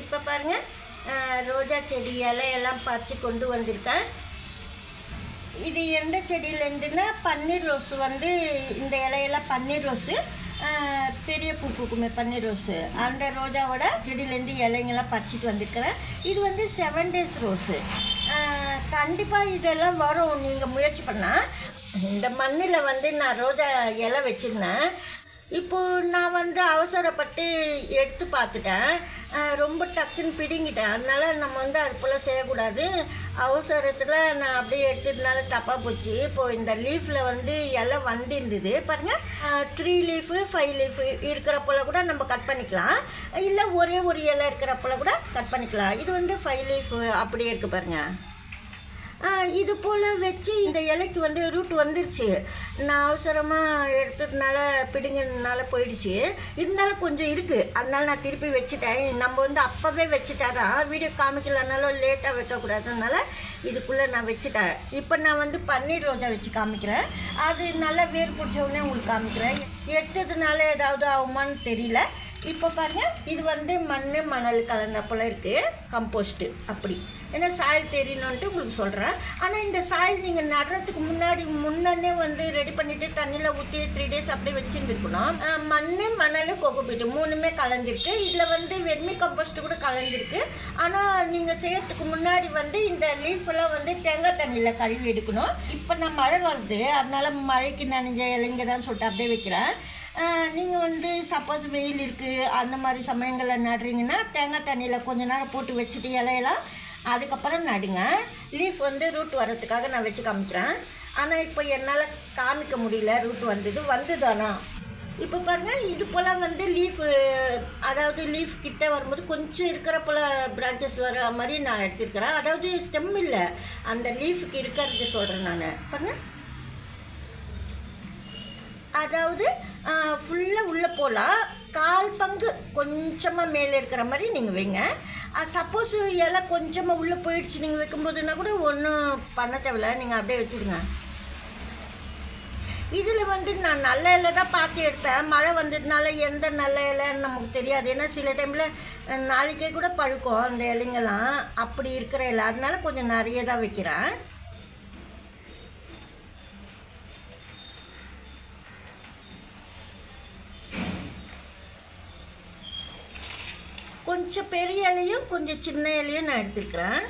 இப்போ பாருங்கள் ரோஜா செடி இலையெல்லாம் பறித்து கொண்டு வந்திருக்கேன். இது எந்த செடியிலேருந்துன்னா பன்னீர் ரோஸ் வந்து இந்த இலையெல்லாம் பன்னீர் ரோஸு பெரிய பூ பூக்குமே பன்னீர் ரோஸு. அந்த ரோஜாவோட செடியிலேருந்து இலைங்கெல்லாம் பறிச்சிட்டு வந்திருக்கிறேன். இது வந்து செவன் டேஸ் ரோஸு. கண்டிப்பாக இதெல்லாம் வரும். நீங்கள் முயற்சி பண்ணால் இந்த மண்ணில் வந்து நான் ரோஜா இலை வச்சுருந்தேன். இப்போ நான் வந்து அவசரப்பட்டு எடுத்து பார்த்துட்டேன். ரொம்ப டக்குன்னு பிடுங்கிட்டேன். அதனால் நம்ம வந்து அது போல் செய்யக்கூடாது. அவசரத்தில் நான் அப்படியே எடுத்ததுனால தப்பாக போச்சு. இப்போது இந்த லீஃபில் வந்து இலை வந்துருந்தது. பாருங்கள் த்ரீ லீஃபு ஃபைவ் லீஃபு இருக்கிறப்போல கூட நம்ம கட் பண்ணிக்கலாம். இல்லை ஒரே ஒரு இலை இருக்கிறப்போல கூட கட் பண்ணிக்கலாம். இது வந்து ஃபைவ் லீஃபு அப்படியே இருக்குது பாருங்கள் இது போல் வச்சு இந்த இலைக்கு வந்து ரூட் வந்துருச்சு. நான் அவசரமாக எடுத்ததுனால பிடுங்கினால போயிடுச்சு. இருந்தாலும் கொஞ்சம் இருக்குது அதனால நான் திருப்பி வச்சுட்டேன். நம்ம வந்து அப்போவே வச்சுட்டாதான் வீடியோ காமிக்கலனாலும் லேட்டாக வைக்கக்கூடாதுனால இதுக்குள்ளே நான் வச்சுட்டேன். இப்போ நான் வந்து பன்னீர் ரோஜா வச்சு காமிக்கிறேன். அது நல்லா வேர் பிடிச்ச உங்களுக்கு காமிக்கிறேன். எடுத்ததுனால ஏதாவது ஆகுமான்னு தெரியல. இப்போ பாருங்கள் இது வந்து மண் மணல் கலந்த போல் இருக்குது கம்போஸ்ட்டு அப்படி. ஏன்னா சாயில் தெரியணுன்ட்டு உங்களுக்கு சொல்கிறேன் ஆனால் இந்த சாயில் நீங்கள் நடுறதுக்கு முன்னாடி முன்னே வந்து ரெடி பண்ணிவிட்டு தண்ணியில் ஊற்றி த்ரீ டேஸ் அப்படியே வச்சுருந்துருக்கணும். மண் மணல் கொக்கோபீட்டு மூணுமே கலந்துருக்கு. இதில் வந்து வெர்மி கம்போஸ்ட்டு கூட கலந்துருக்கு. ஆனால் நீங்கள் செய்யறதுக்கு முன்னாடி வந்து இந்த லீஃபெல்லாம் வந்து தேங்காய் தண்ணியில் கழுவி எடுக்கணும். இப்போ நான் மழை வருது. அதனால் மழைக்கு நனைஞ்ச இலைங்க தான் சொல்லிட்டு அப்படியே வைக்கிறேன். நீங்கள் வந்து சப்போஸ் வெயில் இருக்குது அந்த மாதிரி சமயங்களில் நடுறீங்கன்னா தேங்காய் தண்ணியில் கொஞ்ச நேரம் போட்டு வச்சுட்டு இலையெல்லாம் அதுக்கப்புறம் நடுங்க. லீஃப் வந்து ரூட் வர்றதுக்காக நான் வச்சு காமிக்கிறேன். ஆனால் இப்போ என்னால் காமிக்க முடியல ரூட் வந்தது. வந்துதானா? இப்போ பாருங்கள் இது போல் வந்து லீஃப் அதாவது லீஃப் கிட்டே வரும்போது கொஞ்சம் இருக்கிற போல் பிரான்ச்சஸ் வர மாதிரி நான் எடுத்திருக்கிறேன். அதாவது ஸ்டெம் இல்லை. அந்த லீஃபுக்கு இருக்கிறது சொல்கிறேன் நான். பாருங்கள் அதாவது ஃபுல்லாக உள்ளே போகலாம் கால் பங்கு கொஞ்சமாக மேலே இருக்கிற மாதிரி நீங்கள் வைங்க. சப்போஸ் இலை கொஞ்சமாக உள்ளே போயிடுச்சு நீங்கள் வைக்கும்போதுன்னா கூட ஒன்றும் பண்ண தேவையில்ல. நீங்கள் அப்படியே வச்சுடுங்க. இதில் வந்து நான் நல்ல இலை தான் பார்த்து எடுத்தேன் மழை வந்ததுனால எந்த நல்ல இலைன்னு நமக்கு தெரியாது. ஏன்னா சில டைமில் நாளைக்கே கூட பழுக்கும் அந்த இலைங்கெல்லாம் அப்படி இருக்கிற இலை. அதனால கொஞ்சம் நிறைய தான் வைக்கிறேன். கொஞ்சம் பெரிய இலையும் கொஞ்சம் சின்ன இலையும் நான் எடுத்துக்கிறேன்.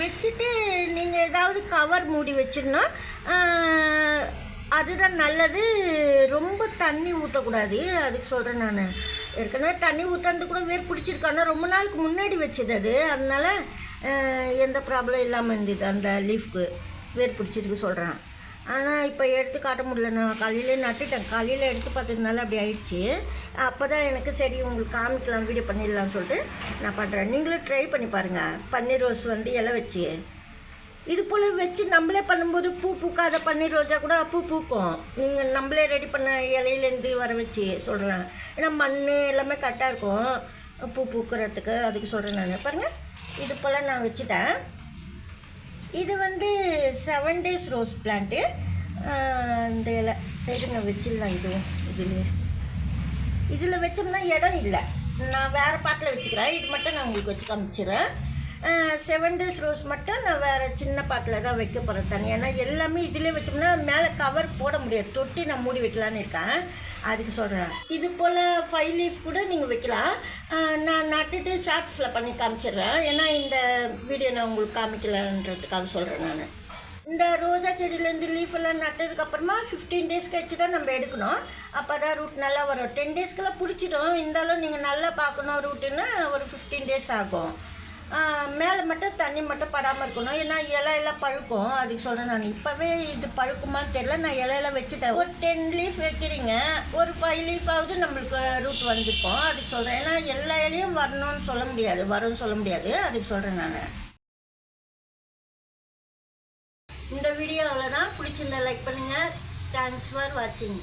வச்சுட்டு நீங்கள் ஏதாவது கவர் மூடி வச்சிருந்தா அதுதான் நல்லது. ரொம்ப தண்ணி ஊற்றக்கூடாது அதுக்கு சொல்கிறேன் நான். ஏற்கனவே தண்ணி ஊற்றுறது கூட வேர் பிடிச்சிருக்கானா ஆனால் ரொம்ப நாளுக்கு முன்னாடி வச்சது அது. அதனால் எந்த ப்ராப்ளம் இல்லாமல் இருந்தது. அந்த லீஃப்க்கு வேர் பிடிச்சிருக்கு சொல்கிறேன் ஆனால் இப்போ எடுத்து காட்ட முடியல. நான் காலையிலே நட்டுட்டேன். காலையில் எடுத்து பார்த்ததுனால அப்படி ஆயிடுச்சு. அப்போ தான் எனக்கு சரி உங்களுக்கு காமிக்கலாம் வீடியோ பண்ணிடலாம்னு சொல்லிட்டு நான் பண்ணுறேன் நீங்களும் ட்ரை பண்ணி பாருங்கள் பன்னீர் ரோஸ் வந்து இலை வச்சு. இது போல் வச்சு நம்மளே பண்ணும்போது பூ பூக்காத பன்னீர் ரோஜா கூட பூ பூக்கும். நீங்கள் நம்மளே ரெடி பண்ண இலையிலேருந்து வர வச்சு சொல்கிறேன் ஏன்னா மண் எல்லாமே கரெக்டாக இருக்கும். பூ பூக்கிறதுக்கு அதுக்கு சொல்கிறேன் நான். பாருங்கள் இது போல் நான் வச்சுட்டேன். இது வந்து செவன் டேஸ் ரோஸ் பிளான்ட்டு இந்த இலை. இதுங்க வச்சிடலாம் இதுவும் இதுலேயே. இதில் வச்சோம்னா இடம் இல்லை. நான் வேறு பாட்டில் வச்சுக்கிறேன். இது மட்டும் நான் உங்களுக்கு வச்சு காமிச்சிடுறேன். செவன் டேஸ் ரோஸ் மட்டும் நான் வேறு சின்ன பாட்டில் தான் வைக்க போகிறேன் தனி ஏன்னா எல்லாமே இதிலே வச்சோம்னா மேலே கவர் போட முடியாது. தொட்டி நான் மூடி வைக்கலான்னு இருக்கேன். அதுக்கு சொல்கிறேன் இது போல் ஃபைவ் லீஃப் கூட நீங்கள் வைக்கலாம். நான் நட்டுட்டு ஷார்ட்ஸில் பண்ணி காமிச்சிடுறேன். ஏன்னா இந்த வீடியோ நான் உங்களுக்கு காமிக்கலன்றதுக்காக சொல்கிறேன் நான். இந்த ரோஜா செடியிலேருந்து லீஃப் எல்லாம் நட்டதுக்கப்புறமா ஃபிஃப்டீன் டேஸ் கழிச்சு தான் நம்ம எடுக்கணும். அப்போ தான் ரூட் நல்லா வரும். டென் டேஸ்க்கெல்லாம் பிடிச்சிடும். இருந்தாலும் நீங்கள் நல்லா பார்க்கணும் ரூட்டுன்னா ஒரு ஃபிஃப்டீன் டேஸ் ஆகும். மேலே மட்டும் தண்ணி மட்டும் படாமல் இருக்கணும். ஏன்னா இலையெல்லாம் பழுக்கும். அதுக்கு சொல்கிறேன் நான். இப்போவே இது பழுக்குமான்னு தெரியல. நான் இலையெல்லாம் வச்சுட்டேன். ஒரு டென் லீஃப் வைக்கிறீங்க. ஒரு ஃபைவ் லீஃப் நம்மளுக்கு ரூட் வந்திருக்கும். அதுக்கு சொல்கிறேன் ஏன்னா எல்லா இலையும் வரணும்னு சொல்ல முடியாது. வரும்னு சொல்ல முடியாது. அதுக்கு சொல்கிறேன் நான். இந்த வீடியோ அவ்வளோதான் பிடிச்சிருந்தா லைக் பண்ணுங்கள் தேங்க்ஸ் ஃபார் வாட்சிங்